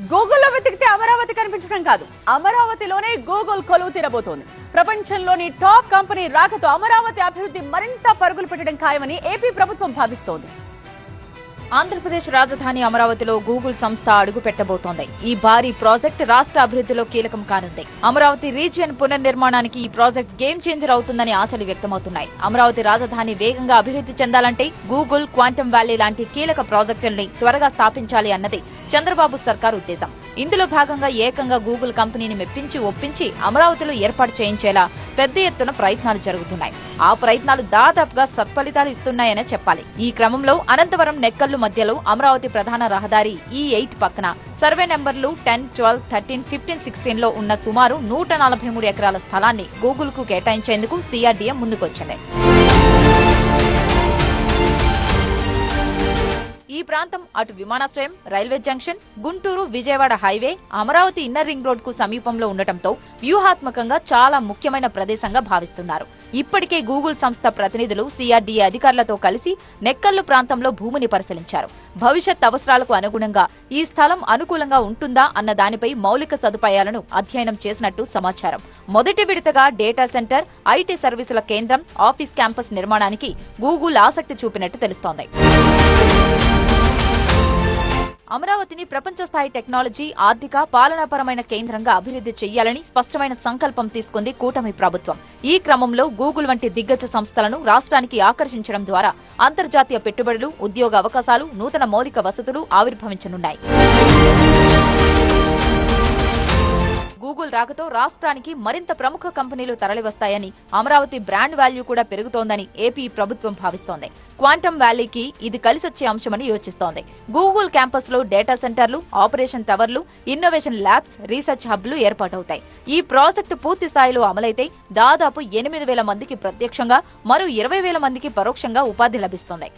గూగుల్లో వెతికితే అమరావతి కనిపించడం కాదు. అమరావతిలోనే గూగుల్ కొలువు తీరబోతోంది. ప్రపంచంలోని టాప్ కంపెనీ రాకతో అమరావతి అభివృద్ధి మరింత పరుగులు పెట్టడం ఖాయమని ఏపీ ప్రభుత్వం భావిస్తోంది. ఆంధ్రప్రదేశ్ రాజధాని అమరావతిలో గూగుల్ సంస్థ అడుగు పెట్టబోతోంది ఈ భారీ ప్రాజెక్ట్ రాష్ట్ర అభివృద్ధిలో కీలకం కానుంది. అమరావతి రీజియన్ పునర్నిర్మాణానికి ఈ ప్రాజెక్ట్ గేమ్ చేంజర్ అవుతుందని ఆశలు వ్యక్తమవుతున్నాయి. అమరావతి రాజధాని వేగంగా అభివృద్ధి చెందాలంటే గూగుల్ క్వాంటమ్ వ్యాలీ లాంటి కీలక ప్రాజెక్టుల్ని త్వరగా స్థాపించాలి అన్నది చంద్రబాబు సర్కార్ ఉద్దేశం. ఇందులో భాగంగా ఏకంగా గూగుల్ కంపెనీని మెప్పించి ఒప్పించి అమరావతిలో ఏర్పాటు చేయించేలా పెద్ద ఎత్తున ప్రయత్నాలు జరుగుతున్నాయి. ఆ ప్రయత్నాలు దాదాపుగా సత్ఫలితాలు ఇస్తున్నాయనే చెప్పాలి. ఈ క్రమంలో అనంతవరం నెక్కల్లు మధ్యలో అమరావతి ప్రధాన రహదారి e ఈ ఎయిట్ పక్కన సర్వే నెంబర్లు టెన్ ట్వెల్వ్ థర్టీన్ ఫిఫ్టీన్ సిక్స్టీన్లో ఉన్న సుమారు నూట నలభై మూడు ఎకరాల స్థలాన్ని గూగుల్కు కేటాయించేందుకు సిఆర్డీఎం ముందుకొచ్చింది. ప్రాంతం అటు విమానాశ్రయం railway junction Guntur Vijayawada highway Amaravati inner ring రోడ్కు సమీపంలో ఉండటంతో వ్యూహాత్మకంగా చాలా ముఖ్యమైన ప్రదేశంగా భావిస్తున్నారు. ఇప్పటికే గూగుల్ సంస్థ ప్రతినిధులు సిఆర్డీఏ అధికారులతో కలిసి నెక్కల్లు ప్రాంతంలో భూమిని పరిశీలించారు. భవిష్యత్ అవసరాలకు అనుగుణంగా ఈ స్థలం అనుకూలంగా ఉంటుందా అన్న దానిపై మౌలిక సదుపాయాలను అధ్యయనం చేసినట్టు సమాచారం. మొదటి విడతగా డేటా సెంటర్ ఐటీ సర్వీసుల కేంద్రం ఆఫీస్ క్యాంపస్ నిర్మాణానికి గూగుల్ ఆసక్తి చూపినట్టు తెలుస్తోంది. అమరావతిని ప్రపంచ స్థాయి టెక్నాలజీ ఆర్థిక పాలనాపరమైన కేంద్రంగా అభివృద్ధి చేయాలని స్పష్టమైన సంకల్పం తీసుకుంది కూటమి ప్రభుత్వం. ఈ క్రమంలో గూగుల్ వంటి దిగ్గజ సంస్థలను రాష్ట్రానికి ఆకర్షించడం ద్వారా అంతర్జాతీయ పెట్టుబడులు ఉద్యోగ అవకాశాలు నూతన మౌలిక వసతులు ఆవిర్భవించనున్నాయి. గూగుల్ రాకతో రాష్ట్రానికి మరింత ప్రముఖ కంపెనీలు తరలివస్తాయని అమరావతి బ్రాండ్ వాల్యూ కూడా పెరుగుతోందని ఏపీ ప్రభుత్వం భావిస్తోంది. క్వాంటమ్ వ్యాలీకి ఇది కలిసొచ్చే అంశమని యోచిస్తోంది. గూగుల్ క్యాంపస్లో డేటా సెంటర్లు ఆపరేషన్ టవర్లు ఇన్నోవేషన్ ల్యాబ్స్ రీసెర్చ్ హబ్లు ఏర్పాటవుతాయి. ఈ ప్రాజెక్టు పూర్తి స్థాయిలో అమలైతే దాదాపు ఎనిమిది వేల మందికి ప్రత్యక్షంగా మరో ఇరవై వేల మందికి పరోక్షంగా ఉపాధి లభిస్తుంది.